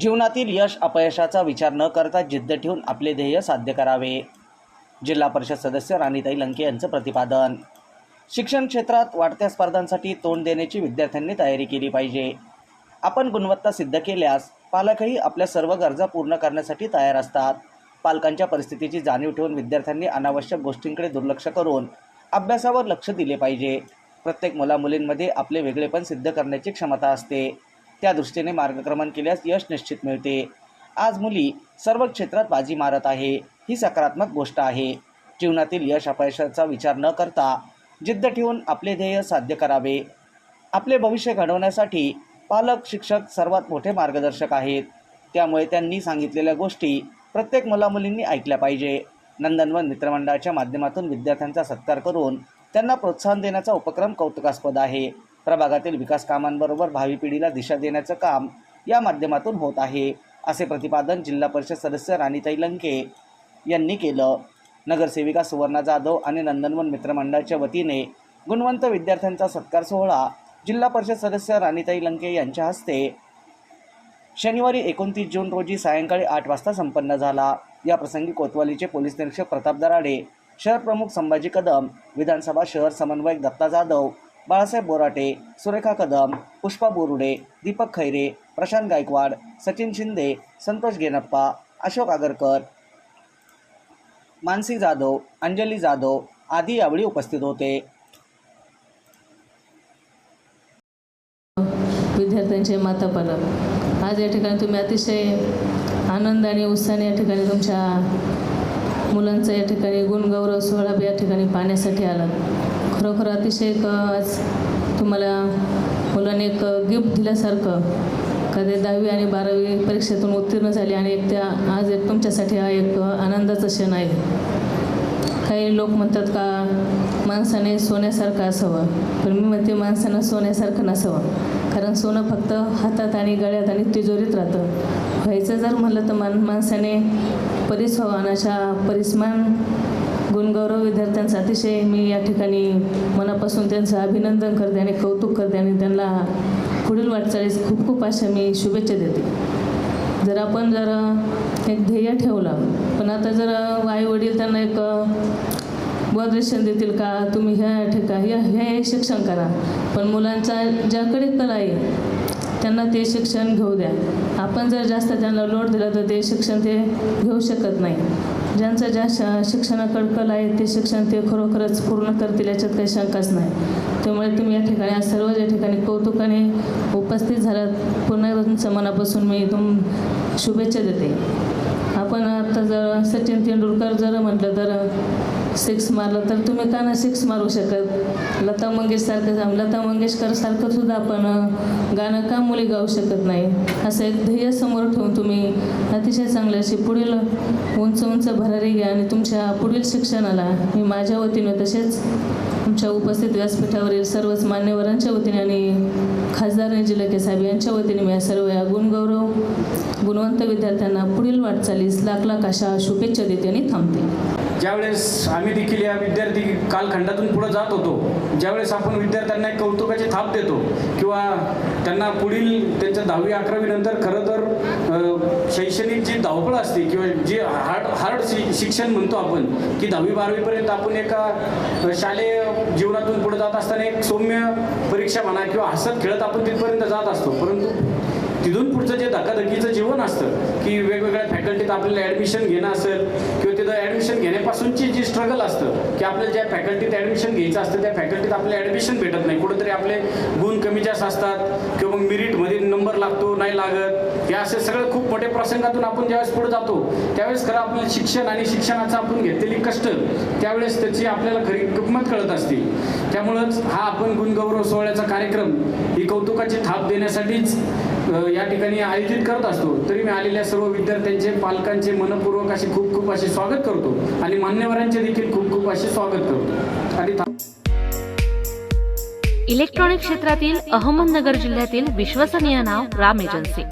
जीवनातील यश अपयशाचा विचार न करता जिद्द ठेवून आपले ध्येय साध्य करावे. जिल्हा परिषद सदस्य राणीताई लंके यांचं प्रतिपादन. शिक्षण क्षेत्रात वाढत्या स्पर्धांसाठी तोंड देण्याची विद्यार्थ्यांनी तयारी केली पाहिजे. आपण गुणवत्ता सिद्ध केल्यास पालकही आपल्या सर्व गरजा पूर्ण करण्यासाठी तयार असतात. पालकांच्या परिस्थितीची जाणीव ठेवून विद्यार्थ्यांनी अनावश्यक गोष्टींकडे दुर्लक्ष करून अभ्यासावर लक्ष दिले पाहिजे. प्रत्येक मुलामुलींमध्ये आपले वेगळेपण सिद्ध करण्याची क्षमता असते. त्या दृष्टीने मार्गक्रमण केल्यास यश निश्चित मिळते. आज मुली सर्व क्षेत्रात बाजी मारत आहे. ही सकारात्मक गोष्ट आहे. जीवनातील यश अपयशाचा विचार न करता जिद्द ठेवून आपले ध्येय साध्य करावे. आपले भविष्य घडवण्यासाठी पालक शिक्षक सर्वात मोठे मार्गदर्शक आहेत. त्यामुळे त्यांनी सांगितलेल्या गोष्टी प्रत्येक मुलामुलींनी ऐकल्या पाहिजे. नंदनवन मित्रमंडळाच्या माध्यमातून विद्यार्थ्यांचा सत्कार करून त्यांना प्रोत्साहन देण्याचा उपक्रम कौतुकास्पद आहे. प्रभागातील विकास कामांबरोबर भावी पिढीला दिशा देण्याचं काम या माध्यमातून होत आहे असे प्रतिपादन जिल्हा परिषद सदस्य राणीताई लंके यांनी केलं. नगरसेविका सुवर्णा जाधव आणि नंदनवन मित्रमंडळाच्या वतीने गुणवंत विद्यार्थ्यांचा सत्कार सोहळा जिल्हा परिषद सदस्य राणीताई लंके यांच्या हस्ते शनिवारी एकोणतीस जून रोजी सायंकाळी आठ वाजता संपन्न झाला. या प्रसंगी कोतवालीचे पोलीस निरीक्षक प्रताप दराडे शहर प्रमुख संभाजी कदम विधानसभा शहर समन्वयक दत्ता जाधव बाळासाहेब बोराटे सुरेखा कदम पुष्पा बोरुडे दीपक खैरे प्रशांत गायकवाड सचिन शिंदे संतोष गेनप्पा अशोक आगरकर मानसी जाधव अंजली जाधव आदी यावेळी उपस्थित होते. विद्यार्थ्यांचे माता पालक आज या ठिकाणी तुम्ही अतिशय आनंद आणि उत्साहाने या ठिकाणी तुमच्या मुलांचा या ठिकाणी गुणगौरव सोहळा या ठिकाणी पाहण्यासाठी आला खरोखर अतिशय एक आज तुम्हाला मुलांनी एक गिफ्ट दिल्यासारखं. का ते दहावी आणि बारावी परीक्षेतून उत्तीर्ण झाले आणि एक त्या आज एक तुमच्यासाठी हा एक आनंदाचा क्षण आहे. काही लोक म्हणतात का माणसाने सोन्यासारखं असावं. पण मी म्हणते माणसानं सोन्यासारखं नसावं. कारण सोनं फक्त हातात आणि गळ्यात आणि तिजोरीत राहतं. व्हायचं जर म्हणलं तर मान माणसाने परिस्वानाच्या परिस्मान परिसमान गुणगौरव विद्यार्थ्यांचं अतिशय मी या ठिकाणी मनापासून त्यांचं अभिनंदन करते आणि कौतुक करते आणि त्यांना पुढील वाटचालीस खूप खूप अशा मी शुभेच्छा देते. जर आपण जर एक ध्येय ठेवलं पण आता जर आई वडील त्यांना एक मार्गदर्शन देतील का? तुम्ही ह्या ठिकाणी ह्या हे शिक्षण करा. पण मुलांचा ज्याकडे कला आहे त्यांना ते शिक्षण घेऊ द्या. आपण जर जास्त त्यांना लोड दिला तर ते शिक्षण ते घेऊ शकत नाही. ज्यांचं ज्या श शिक्षणाकडे कल आहे ते शिक्षण ते खरोखरच पूर्ण करतील याच्यात काही शंकाच नाही. त्यामुळे तुम्ही या ठिकाणी आज सर्व या ठिकाणी कौतुकाने उपस्थित झालात पुन्हा तुमच्या मनापासून मी तुम शुभेच्छा देते. आपण आता जर सचिन तेंडुलकर जर म्हटलं तर सिक्स मारलं तर तुम्ही का ना सिक्स मारू शकत? लता मंगेशसारखं लता मंगेशकरसारखं सुद्धा आपण गाणं का मुली गाऊ शकत नाही? असं एक ध्येय समोर ठेवून तुम्ही अतिशय चांगले अशी पुढील उंच उंच भरारी घ्या आणि तुमच्या पुढील शिक्षणाला मी माझ्या वतीनं तसेच तुमच्या उपस्थित व्यासपीठावरील सर्वच मान्यवरांच्या वतीने आणि खासदार जिल्हा साहेब यांच्या वतीने मी या सर्व या गुणगौरव गुणवंत विद्यार्थ्यांना पुढील वाटचालीस लाख लाख अशा शुभेच्छा देते आणि थांबते. ज्यावेळेस आम्ही देखील या विद्यार्थी कालखंडातून पुढे जात होतो ज्यावेळेस आपण विद्यार्थ्यांना एक कौतुकाची थाप देतो किंवा त्यांना पुढील त्यांच्या दहावी अकरावी नंतर खरं तर शैक्षणिक जी धावपळ असते किंवा जी हार्ड हार्ड शि शिक्षण म्हणतो आपण की दहावी बारावीपर्यंत आपण एका शालेय जीवनातून पुढे जात असताना एक सौम्य परीक्षा म्हणा किंवा हसत खेळत आपण तिथपर्यंत जात असतो. परंतु तिथून पुढचं जे धकाधकीचं जीवन असतं की वेगवेगळ्या फॅकल्टीत आपल्याला ॲडमिशन घेणं असेल किंवा तिथं ॲडमिशन घेण्यापासूनची जी स्ट्रगल असतं की आपल्याला ज्या फॅकल्टीत ॲडमिशन घ्यायचं असतं त्या फॅकल्टीत आपल्याला ॲडमिशन भेटत नाही. कुठंतरी आपले गुण कमी जास्त असतात किंवा मग मिरिटमध्ये नंबर लागतो नाही लागत. हे असे सगळं खूप मोठ्या प्रसंगातून आपण ज्यावेळेस पुढे जातो त्यावेळेस खरं आपलं शिक्षण आणि शिक्षणाचं आपण घेतलेली कष्ट त्यावेळेस त्याची आपल्याला खरी किंमत कळत असते त्यामुळंच हा आपण गुणगौरव सोहळ्याचा कार्यक्रम ही कौतुकाची थाप देण्यासाठीच या ठिकाणी आयोजित करत असतो. तरी मी आलेल्या सर्व विद्यार्थ्यांचे पालकांचे मनपूर्वक असे खूप खूप असे स्वागत करतो. आणि मान्यवरांचे देखील खूप खूप असे स्वागत करतो. आणि इलेक्ट्रॉनिक क्षेत्रातील अहमदनगर जिल्ह्यातील विश्वसनीय नाव राम एजन्सी.